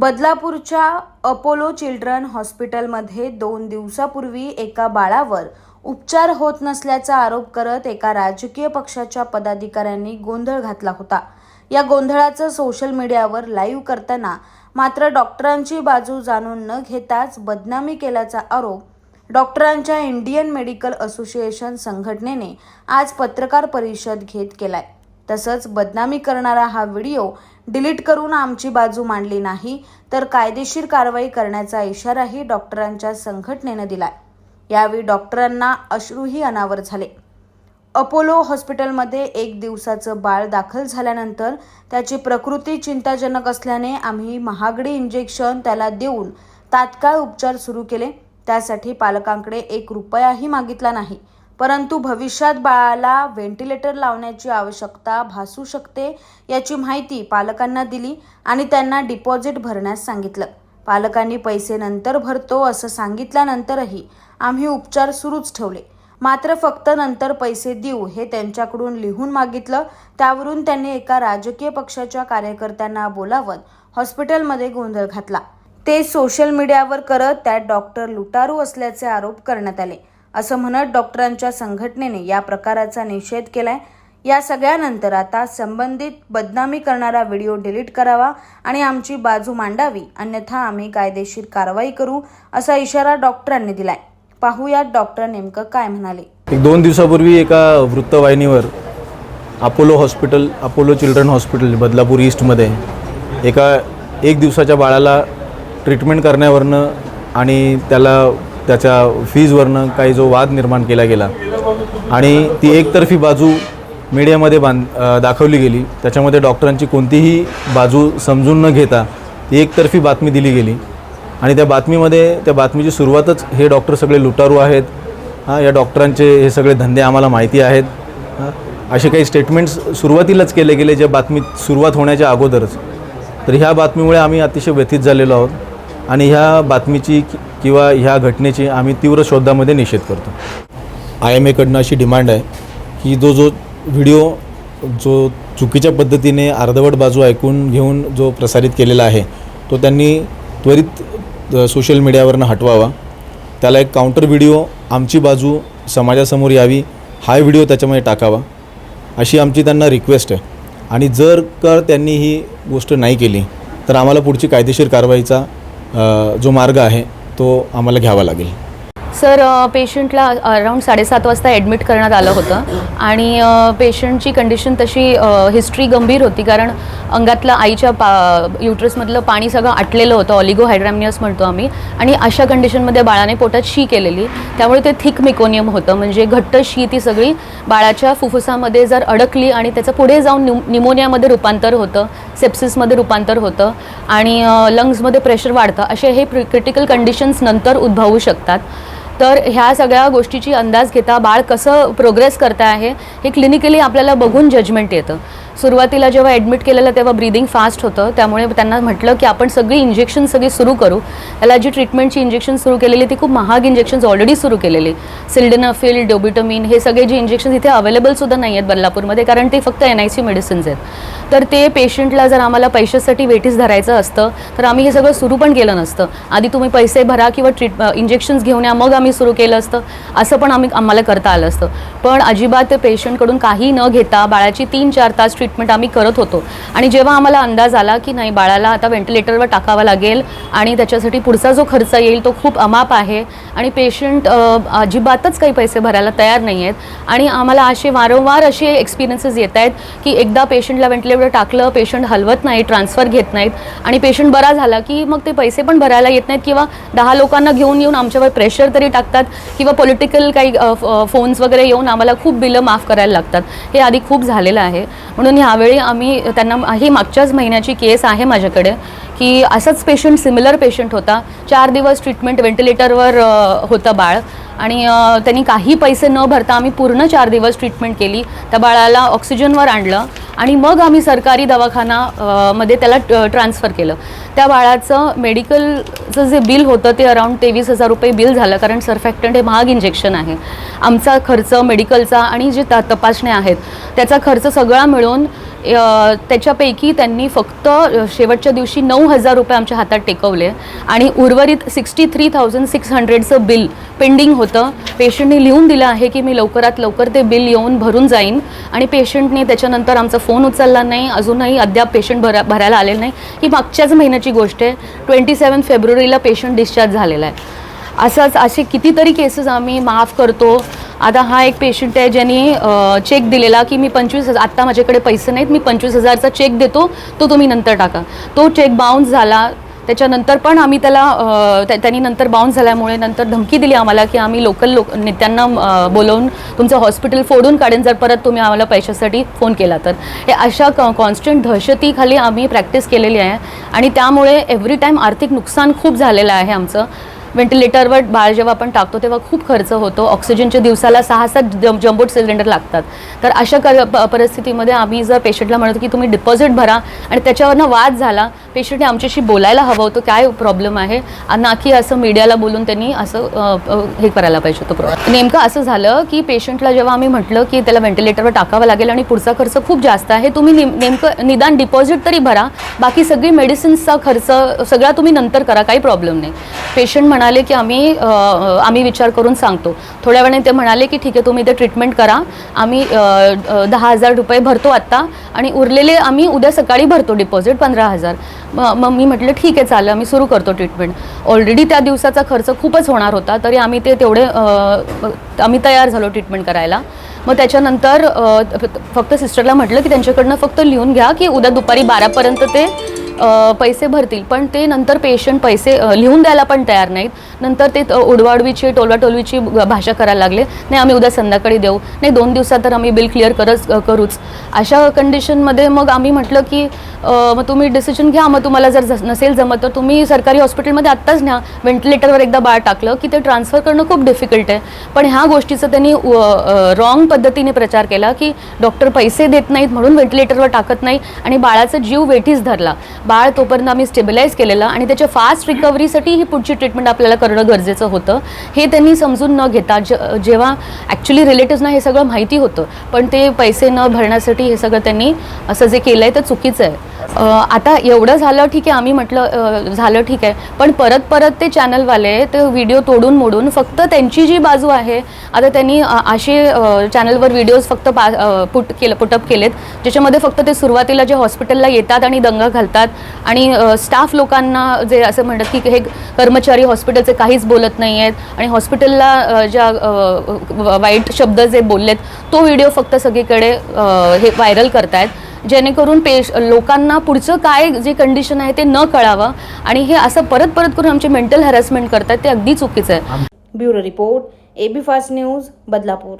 बदलापूरच्या Apollo children हॉस्पिटलमध्ये दोन दिवसापूर्वी एका बाळावर उपचार होत नसल्याचा आरोप करत एका राजकीय पक्षाच्या पदाधिकाऱ्यांनी गोंधळ घातला होता. या गोंधळाचं सोशल मीडियावर लाईव्ह करताना मात्र डॉक्टरांची बाजू जाणून न घेताच बदनामी केल्याचा आरोप डॉक्टरांच्या इंडियन मेडिकल असोसिएशन संघटनेने आज पत्रकार परिषद घेत केलाय. तसंच बदनामी करणारा हा व्हिडिओ डिलीट करून आमची बाजू मांडली नाही तर कायदेशीर कारवाई करण्याचा इशाराही डॉक्टरांच्या संघटनेनं दिलाय. यावेळी डॉक्टरांना अश्रूही अनावर झाले. अपोलो हॉस्पिटलमध्ये एक दिवसाचं बाळ दाखल झाल्यानंतर त्याची प्रकृती चिंताजनक असल्याने आम्ही महागडी इंजेक्शन त्याला देऊन तात्काळ उपचार सुरू केले. त्यासाठी पालकांकडे एक रुपयाही मागितला नाही. परंतु भविष्यात बाळाला व्हेंटिलेटर लावण्याची आवश्यकता भासू शकते याची माहिती पालकांना दिली आणि त्यांना डिपॉझिट भरण्यास सांगितलं. पालकांनी पैसे नंतर भरतो असं सांगितल्यानंतरही आम्ही उपचार सुरूच ठेवले. मात्र फक्त नंतर पैसे देऊ हे त्यांच्याकडून लिहून मागितलं. त्यावरून त्यांनी एका राजकीय पक्षाच्या कार्यकर्त्यांना बोलावत हॉस्पिटलमध्ये गोंधळ घातला. ते सोशल मीडियावर करत त्यात डॉक्टर लुटारू असल्याचे आरोप करण्यात आले. असं म्हणत डॉक्टरांच्या संघटनेने या प्रकाराचा निषेध केलाय. या सगळ्यानंतर आता संबंधित बदनामी करणारा व्हिडिओ डिलीट करावा आणि आमची बाजू मांडावी. अन्यथा आम्ही कायदेशीर कारवाई करू असा इशारा डॉक्टरांनी दिलाय. पाहूयात डॉक्टर नेमकं काय म्हणाले. एक दोन दिवसापूर्वी एका वृत्तवाहिनीवर Apollo hospital Apollo children hospital Badlapur ईस्टमध्ये एका एक दिवसाच्या बाळाला ट्रीटमेंट करण्यावरनं आणि त्याला त्याच्या फीजवरनं काही जो वाद निर्माण केला गेला. आणि ती एकतर्फी बाजू मीडियामध्ये बांध दाखवली गेली. त्याच्यामध्ये डॉक्टरांची कोणतीही बाजू समजून न घेता ती एकतर्फी बातमी दिली गेली. आणि त्या बातमीमध्ये त्या बातमीची सुरुवातच हे डॉक्टर सगळे लुटारू आहेत. हां या डॉक्टरांचे हे सगळे धंदे आम्हाला माहिती आहेत. असे काही स्टेटमेंट्स सुरुवातीलाच केले गेले ज्या बातमीत सुरुवात होण्याच्या अगोदरच. तर ह्या बातमीमुळे आम्ही अतिशय व्यथित झालेलो आहोत. आणि ह्या बातमीची कि- किंवा ह्या घटनेची आम्ही तीव्र शोधामध्ये निषेध करतो. आय एम एकडनं अशी डिमांड आहे की जो जो व्हिडिओ जो चुकीच्या पद्धतीने अर्धवट बाजू ऐकून घेऊन जो प्रसारित केलेला आहे तो त्यांनी त्वरित सोशल मीडियावरनं हटवावा. त्याला एक काउंटर व्हिडिओ आमची बाजू समाजासमोर यावी हा व्हिडिओ त्याच्यामध्ये टाकावा अशी आमची त्यांना रिक्वेस्ट आहे. आणि जर का त्यांनी ही गोष्ट नाही केली तर आम्हाला पुढची कायदेशीर कारवाईचा जो मार्ग आहे तो आम्हाला घ्यावा लागेल. सर पेशंटला अराऊंड साडेसात वाजता ॲडमिट करण्यात आलं होतं. आणि पेशंटची कंडिशन तशी हिस्ट्री गंभीर होती कारण अंगातलं आईच्या पा युट्रसमधलं पाणी सगळं आटलेलं होतं. ऑलिगो हायड्रॅमियस म्हणतो आम्ही. आणि अशा कंडिशनमध्ये बाळाने पोटात शी केलेली. त्यामुळे ते थिक मिकोनियम होतं. म्हणजे घट्ट शी ती सगळी बाळाच्या फुफ्फुसामध्ये जर अडकली आणि त्याचं पुढे जाऊन न्यू निमोनियामध्ये रूपांतर होतं सेप्सिसमध्ये रूपांतर होतं आणि लंग्समध्ये प्रेशर वाढतं असे हे क्रिटिकल कंडिशन्स नंतर उद्भवू शकतात. तर ह्या सगळ्या गोष्टीची अंदाज घेता बाळ कसं प्रोग्रेस करतं आहे हे क्लिनिकली आपल्याला बघून जजमेंट येतं. सुरुवातीला जेव्हा ॲडमिट केलेलं तेव्हा ब्रिदिंग फास्ट होतं. त्यामुळे त्यांना म्हटलं की आपण सगळी इंजेक्शन सगळी सुरू करू. त्याला जी ट्रीटमेंटची इंजेक्शन सुरू केलेली ती खूप महाग इंजेक्शन्स ऑलरेडी सुरू केलेली. सिल्डनाफिल डोबिटोमिन हे सगळे जे इंजेक्शन इथे अवेलेबल सुद्धा नाही आहेत बदलापूरमध्ये कारण ते फक्त एन आय सी मेडिसिन्स आहेत. तर ते पेशंटला जर आम्हाला पैशासाठी वेटीस धरायचं असतं तर आम्ही हे सगळं सुरू पण केलं नसतं. आधी तुम्ही पैसे भरा किंवा ट्रीट इंजेक्शन्स घेऊन या मग आम्ही सुरू केलं असतं. असं पण आम्ही आम्हाला करता आलं असतं. पण अजिबात ते पेशंटकडून काही न घेता बाळाची तीन चार तास ट्रीटमेंट आम्ही करत होतो. आणि जेव्हा आम्हाला अंदाज आला की नाही बाळाला आता व्हेंटिलेटरवर टाकावा लागेल आणि त्याच्यासाठी पुढचा जो खर्च येईल तो खूप अमाप आहे आणि पेशंट अजिबातच काही पैसे भरायला तयार नाही आहेत. आणि आम्हाला असे वारंवार असे एक्सपिरियन्सेस येत आहेत की एकदा पेशंटला व्हेंटिलेटर टाकलं पेशंट हलवत नाही ट्रान्सफर घेत नाहीत. आणि पेशंट बरा झाला की मग ते पैसे पण भरायला येत नाहीत किंवा दहा लोकांना घेऊन येऊन आमच्यावर प्रेशर तरी टाकतात किंवा पॉलिटिकल काही फोन्स वगैरे येऊन आम्हाला खूप बिलं माफ करायला लागतात. हे आधी खूप झालेलं आहे. म्हणून ह्यावेळी आम्ही त्यांना ही मागच्याच महिन्याची केस आहे माझ्याकडे की असाच पेशंट सिमिलर पेशंट होता. चार दिवस ट्रीटमेंट व्हेंटिलेटरवर होतं बाळ. आणि त्यांनी काही पैसे न भरता आम्ही पूर्ण चार दिवस ट्रीटमेंट केली. त्या बाळाला ऑक्सिजनवर आणलं. आणि मग आम्ही सरकारी दवाखाना मध्ये त्याला ट्रान्सफर केलं. त्या बाळाचं मेडिकलचं जे बिल होतं ते अराऊंड तेवीस हजार रुपये बिल झालं कारण सरफॅक्टंट हे महाग इंजेक्शन आहे. आमचा खर्च मेडिकलचा आणि जे तपासण्या आहेत त्याचा खर्च सगळा मिळून त्याच्यापैकी त्यांनी फक्त शेवटच्या दिवशी नऊ हजार रुपये आमच्या हातात टेकवले. आणि उर्वरित सिक्स्टी थ्री थाउजंड सिक्स हंड्रेडचं बिल पेंडिंग होतं. पेशंटने लिहून दिलं आहे की मी लवकरात लवकर ते बिल येऊन भरून जाईन. आणि पेशंटने त्याच्यानंतर आमचा फोन उचलला नाही. अजूनही अद्याप पेशंट भरा भरायला आलेला नाही. ही मागच्याच महिन्याची गोष्ट आहे. ट्वेंटी सेवन फेब्रुवारीला पेशंट डिस्चार्ज झालेला आहे. असंच असे कितीतरी केसेस आम्ही माफ करतो. आता हा एक पेशंट आहे ज्यांनी चेक दिलेला की मी पंचवीस हजार आत्ता माझ्याकडे पैसे नाहीत मी पंचवीस हजारचा चेक देतो तो तुम्ही नंतर टाका. तो चेक बाउन्स झाला त्याच्यानंतर पण आम्ही त्याला त्या- त्यांनी नंतर बाउन्स झाल्यामुळे नंतर धमकी दिली आम्हाला की आम्ही लोकल लोक नेत्यांना बोलवून तुमचं हॉस्पिटल फोडून काढेन जर परत तुम्ही आम्हाला पैशासाठी फोन केला तर. हे अशा कॉन्स्टंट दहशतीखाली आम्ही प्रॅक्टिस केलेली आहे. आणि त्यामुळे एव्हरी टाईम आर्थिक नुकसान खूप झालेलं आहे आमचं. व्हेंटिलेटरवर बाळ जेव्हा आपण टाकतो तेव्हा खूप खर्च होतो. ऑक्सिजनच्या दिवसाला सहा सात जम जम्बोट सिलेंडर लागतात. तर अशा कर प- परिस्थितीमध्ये आम्ही जर पेशंटला म्हणतो की तुम्ही डिपॉझिट भरा आणि त्याच्यावरनं वाद झाला पेशंटने आमच्याशी बोलायला हवं होतं काय प्रॉब्लेम आहे? ना की असं मीडियाला बोलून त्यांनी असं हे करायला पाहिजे होतं प्रॉब्लेम. नेमकं असं झालं की पेशंटला जेव्हा आम्ही म्हटलं की त्याला व्हेंटिलेटरवर टाकावं लागेल आणि पुढचा खर्च खूप जास्त आहे तुम्ही नेम- नेमकं निदान डिपॉझिट तरी भरा बाकी सगळी मेडिसिन्सचा खर्च सगळा तुम्ही नंतर करा काही प्रॉब्लेम नाही. पेशंट म्हणाले की आम्ही आम्ही विचार करून सांगतो. थोड्या वेळाने ते म्हणाले की ठीक आहे तुम्ही इथे ट्रीटमेंट करा. आम्ही दहा हजार रुपये भरतो आत्ता आणि उरलेले आम्ही उद्या सकाळी भरतो डिपॉझिट पंधरा हजार. मग मी म्हटलं ठीक आहे चालेल आम्ही सुरू करतो ट्रीटमेंट ऑलरेडी त्या दिवसाचा खर्च खूपच होणार होता तरी आम्ही ते तेवढे आम्ही तयार झालो ट्रीटमेंट करायला. मग त्याच्यानंतर फक्त सिस्टरला म्हटलं की त्यांच्याकडनं फक्त लिहून घ्या की उद्या दुपारी बारापर्यंत ते पैसे भरतील पण ते नंतर पेशंट पैसे लिहून द्यायला पण तयार नाहीत. नंतर ते उडवाडवीची टोलवाटोलवीची भाषा करायला लागले. नाही आम्ही उद्या संध्याकाळी देऊ. नाही दोन दिवसात तर आम्ही बिल क्लिअर करच करूच. अशा कंडिशनमध्ये मग आम्ही म्हटलं की मग तुम्ही डिसिजन घ्या. मग तुम्हाला जर नसेल जमत तर तुम्ही सरकारी हॉस्पिटलमध्ये आत्ताच न्या. व्हेंटिलेटरवर एकदा बाळ टाकलं की ते ट्रान्सफर करणं खूप डिफिकल्ट आहे. पण ह्या गोष्टीचा त्यांनी रॉंग पद्धतीने प्रचार केला की डॉक्टर पैसे देत नाहीत म्हणून व्हेंटिलेटरवर टाकत नाही. आणि बाळाचा जीव वेठीस धरला. बाळ तोपर्यंत आम्ही स्टेबिलाईज केलेलं आणि त्याच्या फास्ट रिकव्हरीसाठी ही पुढची ट्रीटमेंट आपल्याला करणं गरजेचं होतं. हे त्यांनी समजून न घेता ज जेव्हा ॲक्च्युली रिलेटिव्सना हे सगळं माहिती होतं पण ते पैसे न भरण्यासाठी हे सगळं त्यांनी असं जे केलं आहे ते चुकीचं आहे. आता एवढं झालं ठीक आहे आम्ही म्हटलं झालं ठीक आहे. पण परत परत ते चॅनलवाले ते व्हिडिओ तोडून मोडून फक्त त्यांची जी बाजू आहे आता त्यांनी असे चॅनलवर व्हिडिओज फक्त पा पुट केलं पुटअप केलेत ज्याच्यामध्ये फक्त ते सुरुवातीला जे हॉस्पिटलला येतात आणि दंगा घालतात आणि स्टाफ लोकांना जे असं म्हणतात की हे कर्मचारी हॉस्पिटलचे काहीच बोलत नाही आहेत आणि हॉस्पिटलला ज्या वाईट शब्द जे बोललेत तो व्हिडिओ फक्त सगळीकडे हे व्हायरल करतायत. जेणेकरून पेश लोकांना पुढचं काय जे कंडिशन आहे ते न कळावं. आणि हे असं परत परत करून आमचे मेंटल हॅरॅसमेंट करतात ते अगदी चुकीचं आहे. Bureau report AB fast news Badlapur.